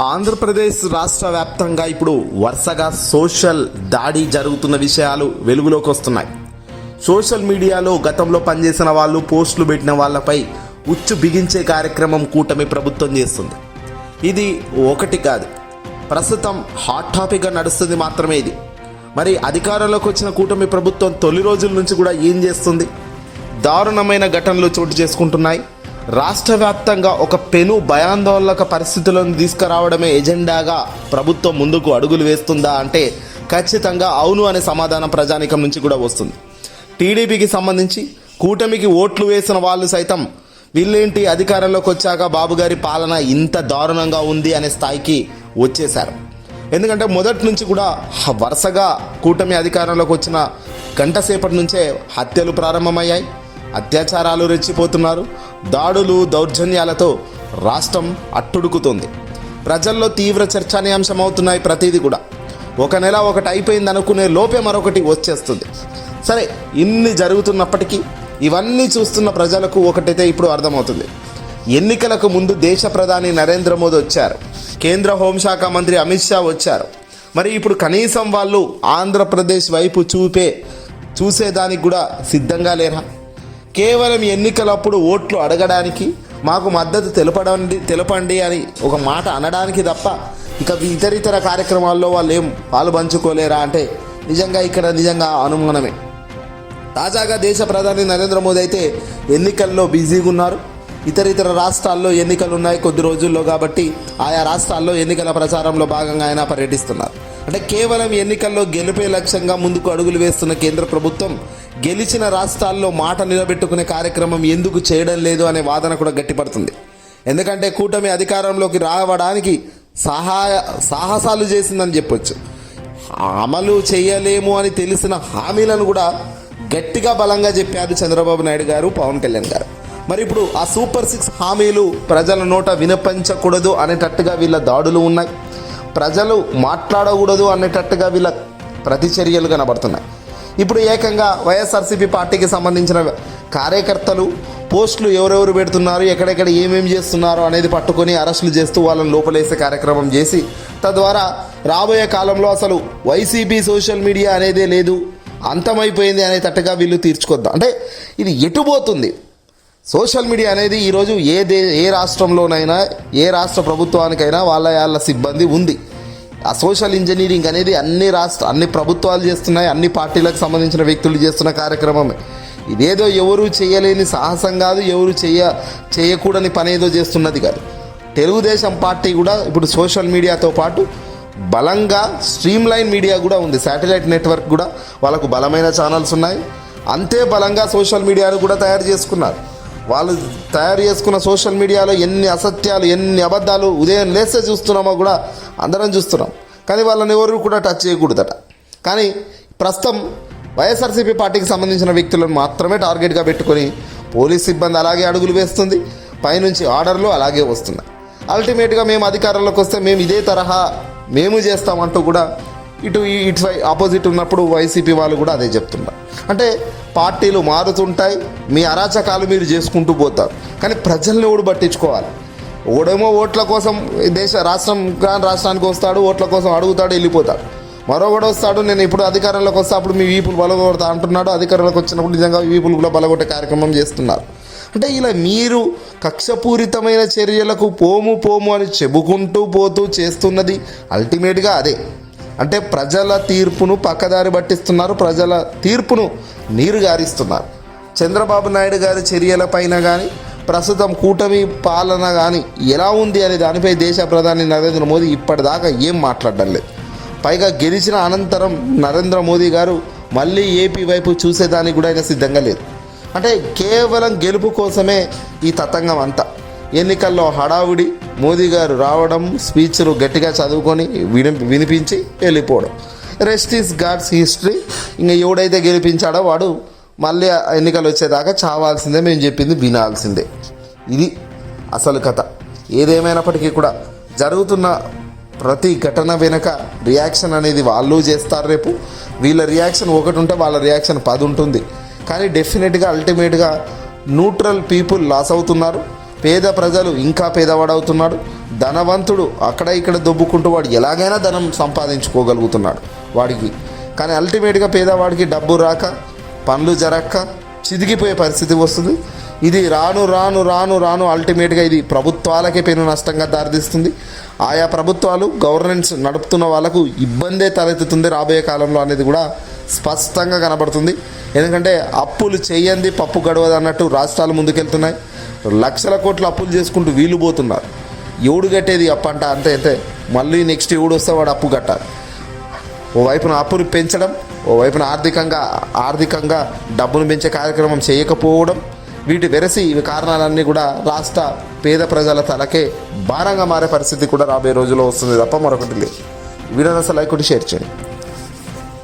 ఆంధ్రప్రదేశ్ రాష్ట్ర వ్యాప్తంగా ఇప్పుడు వరుసగా సోషల్ దాడి జరుగుతున్న విషయాలు వెలుగులోకి వస్తున్నాయి. సోషల్ మీడియాలో గతంలో పనిచేసిన వాళ్ళు పోస్టులు పెట్టిన వాళ్ళపై ఉచ్చు బిగించే కార్యక్రమం కూటమి ప్రభుత్వం చేస్తుంది. ఇది ఒకటి కాదు. ప్రస్తుతం హాట్ టాపిక్గా నడుస్తుంది మాత్రమే ఇది. మరి అధికారంలోకి వచ్చిన కూటమి ప్రభుత్వం తొలి రోజుల నుంచి కూడా ఏం చేస్తుంది? దారుణమైన ఘటనలు చోటు చేసుకుంటున్నాయి. రాష్ట్ర వ్యాప్తంగా ఒక పెను భయాందోళనక పరిస్థితులను తీసుకురావడమే ఎజెండాగా ప్రభుత్వం ముందుకు అడుగులు వేస్తుందా అంటే ఖచ్చితంగా అవును అనే సమాధానం ప్రజానికం నుంచి కూడా వస్తుంది. టీడీపీకి సంబంధించి కూటమికి ఓట్లు వేసిన వాళ్ళు సైతం వీళ్ళేంటి అధికారంలోకి వచ్చాక బాబు గారి పాలన ఇంత దారుణంగా ఉంది అనే స్థాయికి వచ్చేశారు. ఎందుకంటే మొదటి నుంచి కూడా వరుసగా కూటమి అధికారంలోకి వచ్చిన గంట సేపటి నుంచే హత్యలు ప్రారంభమయ్యాయి. అత్యాచారాలు రెచ్చిపోతున్నారు. దాడులు దౌర్జన్యాలతో రాష్ట్రం అట్టుడుకుతోంది. ప్రజల్లో తీవ్ర చర్చనీయాంశమవుతున్నాయి ప్రతిదీ కూడా. ఒక నెల ఒకటి అయిపోయింది అనుకునే లోపే మరొకటి వచ్చేస్తుంది. సరే ఇన్ని జరుగుతున్నప్పటికీ ఇవన్నీ చూస్తున్న ప్రజలకు ఒకటైతే ఇప్పుడు అర్థమవుతుంది. ఎన్నికలకు ముందు దేశ ప్రధాని నరేంద్ర మోదీ వచ్చారు. కేంద్ర హోంశాఖ మంత్రి అమిత్ షా వచ్చారు. మరి ఇప్పుడు కనీసం వాళ్ళు ఆంధ్రప్రదేశ్ వైపు చూపే చూసేదానికి కూడా సిద్ధంగా లేరా? కేవలం ఎన్నికలప్పుడు ఓట్లు అడగడానికి మాకు మద్దతు తెలపడండి తెలపండి అని ఒక మాట అనడానికి తప్ప ఇక ఇతరితర కార్యక్రమాల్లో వాళ్ళు ఏం పాలు పంచుకోలేరా అంటే నిజంగా ఇక్కడ నిజంగా అనుమానమే. తాజాగా దేశ ప్రధాని నరేంద్ర మోదీ అయితే ఎన్నికల్లో బిజీగా ఉన్నారు ఇతర ఇతర రాష్ట్రాల్లో ఎన్నికలు ఉన్నాయి కొద్ది రోజుల్లో కాబట్టి ఆయా రాష్ట్రాల్లో ఎన్నికల ప్రచారంలో భాగంగా ఆయన పర్యటిస్తున్నారు. అంటే కేవలం ఎన్నికల్లో గెలిపే లక్ష్యంగా ముందుకు అడుగులు వేస్తున్న కేంద్ర ప్రభుత్వం గెలిచిన రాష్ట్రాల్లో మాట నిలబెట్టుకునే కార్యక్రమం ఎందుకు చేయడం లేదు అనే వాదన కూడా గట్టిపడుతుంది. ఎందుకంటే కూటమి అధికారంలోకి రావడానికి సహాయ సాహసాలు చేసిందని చెప్పొచ్చు. అమలు చేయలేము అని తెలిసిన హామీలను కూడా గట్టిగా బలంగా చెప్పారు చంద్రబాబు నాయుడు గారు పవన్ కళ్యాణ్ గారు. మరి ఇప్పుడు ఆ సూపర్ సిక్స్ హామీలు ప్రజల నోట వినపించకూడదు అనేటట్టుగా వీళ్ళ దాడులు ఉన్నాయి. ప్రజలు మాట్లాడకూడదు అనేటట్టుగా వీళ్ళ ప్రతిచర్యలు కనబడుతున్నాయి. ఇప్పుడు ఏకంగా వైఎస్ఆర్సీపీ పార్టీకి సంబంధించిన కార్యకర్తలు పోస్టులు ఎవరెవరు పెడుతున్నారు ఎక్కడెక్కడ ఏమేమి చేస్తున్నారు అనేది పట్టుకొని అరెస్టులు చేస్తూ వాళ్ళని లోపలేసే కార్యక్రమం చేసి తద్వారా రాబోయే కాలంలో అసలు వైసీపీ సోషల్ మీడియా అనేదే లేదు అంతమైపోయింది అనేటట్టుగా వీళ్ళు తీర్చుకొద్దాం. అంటే ఇది ఎటుపోతుంది? సోషల్ మీడియా అనేది ఈరోజు ఏ దే ఏ రాష్ట్రంలోనైనా ఏ రాష్ట్ర ప్రభుత్వానికైనా వాళ్ళ వాళ్ళ సిబ్బంది ఉంది. ఆ సోషల్ ఇంజనీరింగ్ అనేది అన్ని రాష్ట్ర అన్ని ప్రభుత్వాలు చేస్తున్నాయి అన్ని పార్టీలకు సంబంధించిన వ్యక్తులు చేస్తున్న కార్యక్రమమే. ఇదేదో ఎవరు చేయలేని సాహసం కాదు ఎవరు చేయ చేయకూడని పని ఏదో చేస్తున్నది కాదు. తెలుగుదేశం పార్టీ కూడా ఇప్పుడు సోషల్ మీడియాతో పాటు బలంగా స్ట్రీమ్లైన్ మీడియా కూడా ఉంది. శాటిలైట్ నెట్వర్క్ కూడా వాళ్ళకు బలమైన ఛానల్స్ ఉన్నాయి. అంతే బలంగా సోషల్ మీడియాను కూడా తయారు చేసుకున్నారు. వాళ్ళు తయారు చేసుకున్న సోషల్ మీడియాలో ఎన్ని అసత్యాలు ఎన్ని అబద్ధాలు ఉదయం లేస్తే చూస్తున్నామో కూడా అందరం చూస్తున్నాం. కానీ వాళ్ళని ఎవరు కూడా టచ్ చేయకూడదట. కానీ ప్రస్తుతం వైఎస్ఆర్సీపీ పార్టీకి సంబంధించిన వ్యక్తులను మాత్రమే టార్గెట్గా పెట్టుకొని పోలీస్ సిబ్బంది అలాగే అడుగులు వేస్తుంది పైనుంచి ఆర్డర్లు అలాగే వస్తున్నాయి. అల్టిమేట్గా మేము అధికారంలోకి వస్తే మేము ఇదే తరహా మేము చేస్తామంటూ కూడా ఇటు ఈ- ఇటు వై- ఆపోజిట్ ఉన్నప్పుడు వైసీపీ వాళ్ళు కూడా అదే చెప్తున్నారు అంటే పార్టీలు మారుతుంటాయి మీ అరాచకాలు మీరు చేసుకుంటూ పోతారు. కానీ ప్రజల్ని ఎవడు పట్టించుకోవాలి? ఓడేమో ఓట్ల కోసం దేశ రాష్ట్రం కానీ రాష్ట్రానికి వస్తాడు ఓట్ల కోసం అడుగుతాడు వెళ్ళిపోతాడు. మరొకడు వస్తాడు నేను ఇప్పుడు అధికారంలోకి వస్తే అప్పుడు మీ వీపులు బలగొడతా అంటున్నాడు అధికారంలోకి వచ్చినప్పుడు నిజంగా వీపులు కూడా బలగొట్టే కార్యక్రమం చేస్తున్నారు. అంటే ఇలా మీరు కక్షపూరితమైన చర్యలకు పోము పోము అని చెబుకుంటూ పోతూ చేస్తున్నది అల్టిమేట్గా అదే. అంటే ప్రజల తీర్పును పక్కదారి పట్టిస్తున్నారు ప్రజల తీర్పును నీరు గారిస్తున్నారు చంద్రబాబు నాయుడు గారి చర్యలపైన కానీ ప్రస్తుతం కూటమి పాలన కానీ ఎలా ఉంది అనే దానిపై దేశ ప్రధాని నరేంద్ర మోదీ ఇప్పటిదాకా ఏం మాట్లాడడం లేదు. పైగా గెలిచిన అనంతరం నరేంద్ర మోదీ గారు మళ్ళీ ఏపీ వైపు చూసేదానికి కూడా ఆయన సిద్ధంగా లేదు. అంటే కేవలం గెలుపు కోసమే ఈ తతంగం అంతా. ఎన్నికల్లో హడావుడి మోదీ గారు రావడం స్పీచ్లు గట్టిగా చదువుకొని విని వినిపించి వెళ్ళిపోవడం. రెస్ట్ ఈస్ గాడ్స్ హిస్టరీ ఇంకా ఎవడైతే గెలిపించాడో వాడు మళ్ళీ ఎన్నికలు వచ్చేదాకా చావాల్సిందే మేము చెప్పింది వినాల్సిందే. ఇది అసలు కథ. ఏదేమైనప్పటికీ కూడా జరుగుతున్న ప్రతి ఘటన వెనుక రియాక్షన్ అనేది వాళ్ళు చేస్తారు రేపు. వీళ్ళ రియాక్షన్ ఒకటి ఉంటే వాళ్ళ రియాక్షన్ పది ఉంటుంది. కానీ డెఫినెట్గా అల్టిమేట్గా న్యూట్రల్ పీపుల్ లాస్ అవుతున్నారు. పేద ప్రజలు ఇంకా పేదవాడవుతున్నాడు. ధనవంతుడు అక్కడ ఇక్కడ దొబ్బుకుంటూ వాడు ఎలాగైనా ధనం సంపాదించుకోగలుగుతున్నాడు వాడికి. కానీ అల్టిమేట్గా పేదవాడికి డబ్బు రాక పనులు జరక్క చిదిగిపోయే పరిస్థితి వస్తుంది. ఇది రాను రాను రాను రాను అల్టిమేట్గా ఇది ప్రభుత్వాలకే పెను నష్టంగా దారితీస్తుంది. ఆయా ప్రభుత్వాలు గవర్నెన్స్ నడుపుతున్న వాళ్ళకు ఇబ్బందే తలెత్తుతుంది రాబోయే కాలంలో అనేది కూడా స్పష్టంగా కనబడుతుంది. ఎందుకంటే అప్పులు చేయంది పప్పు గడవదు అన్నట్టు రాష్ట్రాలు ముందుకెళ్తున్నాయి. లక్షల కోట్ల అప్పులు చేసుకుంటూ వీలు పోతున్నారు. ఎవడు కట్టేది అప్పు అంట అంతే అయితే మళ్ళీ నెక్స్ట్ ఎవడు వస్తే వాడు అప్పు కట్టాలి. ఓవైపున అప్పును పెంచడం ఓవైపున ఆర్థికంగా ఆర్థికంగా డబ్బును పెంచే కార్యక్రమం చేయకపోవడం వీటి వెరసి ఇవి కారణాలన్నీ కూడా రాష్ట్ర పేద ప్రజల తలకే భారంగా మారే పరిస్థితి కూడా రాబోయే రోజుల్లో వస్తుంది తప్ప మరొకటి లేదు. వీడియోని అసలు లైక్ షేర్ చేయండి.